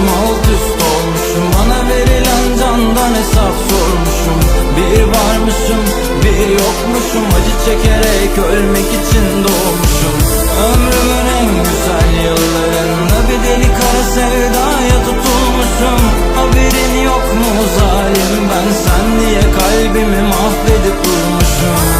Başım alt üst olmuşum. Bana verilen candan hesap sormuşum. Bir varmışım bir yokmuşum. Acı çekerek ölmek için doğmuşum. Ömrümün en güzel yıllarında Bir deli kara sevdaya tutulmuşum. Haberin yok mu zalim? Ben sen diye kalbimi mahvedip durmuşum